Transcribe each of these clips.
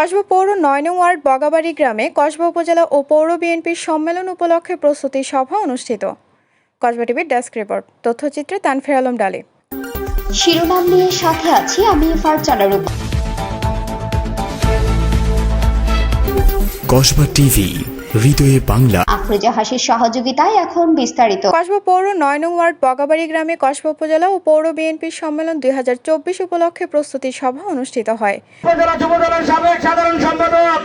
কসবা পৌর নয় নং ওয়ার্ড বগাবাড়ি গ্রামে কসবা উপজেলা ও পৌর বিএনপির সম্মেলন উপলক্ষে প্রস্তুতি সভা অনুষ্ঠিত। কসবা টিভির ডেস্ক রিপোর্ট। তথ্যচিত্রে তানফের আলম ডালে। শিরোনাম নিয়ে সাথে আছি আমি ফারজানা কসবা টিভি হৃদয়ে বাংলা। আফরোজা হাসির সহযোগিতায় এখন বিস্তারিত। কসবা পৌর নয় নং ওয়ার্ড বগাবাড়ি গ্রামে কসবা উপজেলা ও পৌর বিএনপির সম্মেলন দুই হাজার চব্বিশ উপলক্ষে প্রস্তুতি সভা অনুষ্ঠিত হয়। উপজেলা যুবদলের সাবেক সাধারণ সম্পাদক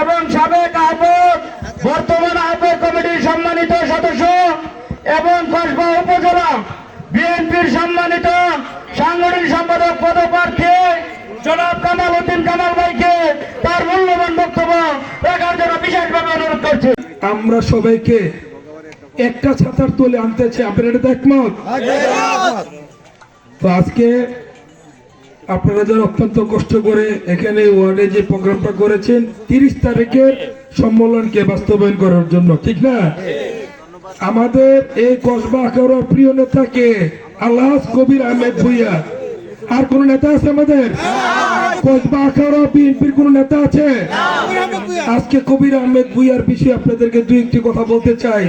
এবং সাবেক আহ্বায়ক বর্তমান আহ্বায়ক কমিটির সম্মানিত সদস্য এবং কসবা উপজেলা বিএনপির সম্মানিত সাংগঠনিক সম্পাদক পদপ্রার্থী জনাব কামাল উদ্দিন কামাল ভাইকে তার মূল্যবান বক্তব্য রাখার জন্য বিশেষভাবে অনুরোধ করছি। আমরা সবাইকে একটা ছাতার তুলে আনতেছে আপনারা একমত? আজকে আপনারা যারা অত্যন্ত কষ্ট করে এখানে ওয়ার্ডে যে প্রোগ্রামটা করেছেন, তিরিশ তারিখের সম্মেলনকে বাস্তবায়ন করার জন্য, ঠিক না? আমাদের এই কসবা আকার প্রিয় নেতাকে আল্লাহ কবির আহমেদ ভুইয়া আর কোন নেতা আছে আমাদের? বিএনপির কোন নেতা আছে? আজকে কবির আহমেদ ভুইয়ার বিষয়ে আপনাদেরকে দুই একটি কথা বলতে চাই।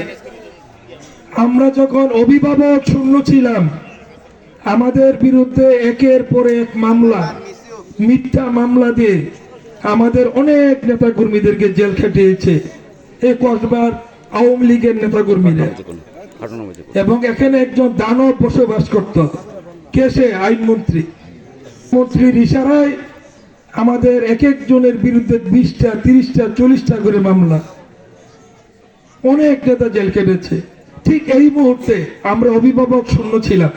আমরা যখন অভিভাবক শূন্য ছিলাম আমাদের বিরুদ্ধে একের পর এক মামলা মিথ্যা মামলা দিয়ে আমাদের অনেক নেতা কর্মীদেরকে জেল খেটিয়েছে। এই কসবার আওয়ামী লীগের নেতা কর্মীরা এবং এখানে একজন দানব বসবাস করত। কে সে আইনমন্ত্রী। মন্ত্রীর ইশারায় আমাদের এক একজনের বিরুদ্ধে বিশটা, তিরিশটা, চল্লিশটা করে মামলা। অনেক নেতা জেল কেটেছে। ঠিক এই মুহূর্তে আমরা অভিভাবক শূন্য ছিলাম।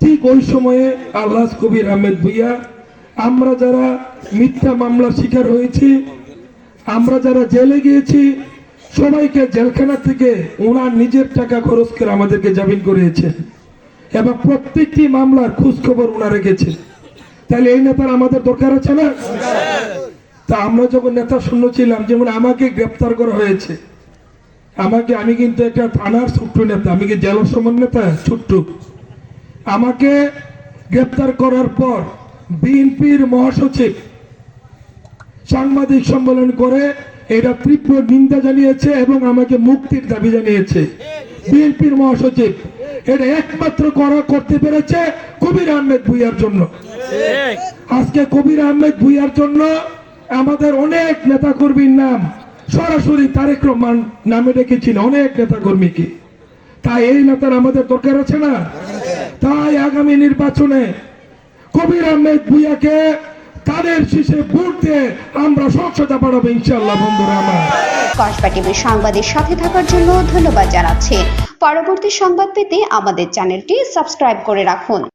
ঠিক ওই সময়ে আল্লাহ কবির আহমেদ ভুইয়া, আমরা যারা মিথ্যা মামলার শিকার হয়েছি, আমরা যারা জেলে গিয়েছি, সবাইকে জেলখানা থেকে ওনার নিজের টাকা খরচ করে আমাদেরকে জামিন করিয়েছেন। এবং প্রত্যেকটি মামলার খোঁজ খবর ওনা রেখেছেন তাহলে এই নেতার আমাদের দরকার আছে না? তা আমরা যখন নেতা শূন্য ছিলাম, যেমন আমাকে গ্রেপ্তার করা হয়েছে, আমাকে, আমি কিন্তু একটা থানার ছোট্ট নেতা, আমি কি জেলা সমান নেতা? ছোট্ট। আমাকে গ্রেপ্তার করার পর বিএনপির মহাসচিব সাংবাদিক সম্মেলন করে এটা তীব্র নিন্দা জানিয়েছে এবং আমাকে মুক্তির দাবি জানিয়েছে। বিএনপির মহাসচিব এটা একমাত্র করা করতে পেরেছে কবির আহমেদ ভুইয়ার জন্য। আজকে কবির আহমেদ ভুইয়ার জন্য আমাদের অনেক নেতা কর্মীর নাম সরাসরি তারেক রহমান নামে ডেকেছিল অনেক নেতা কর্মীকে তাই এই নেতার আমাদের দরকার আছে না? তাই আগামী নির্বাচনে কবির আহমেদ ভুইয়াকে তাদের শীষে ভোট আমরা স্বচ্ছতা বাড়াবো ইনশাল্লাহ বন্ধুরা আমার। কসবা টিভির সংবাদের সাথে থাকার জন্য ধন্যবাদ জানাচ্ছি। পরবর্তী সংবাদ পেতে আমাদের চ্যানেলটি সাবস্ক্রাইব করে রাখুন।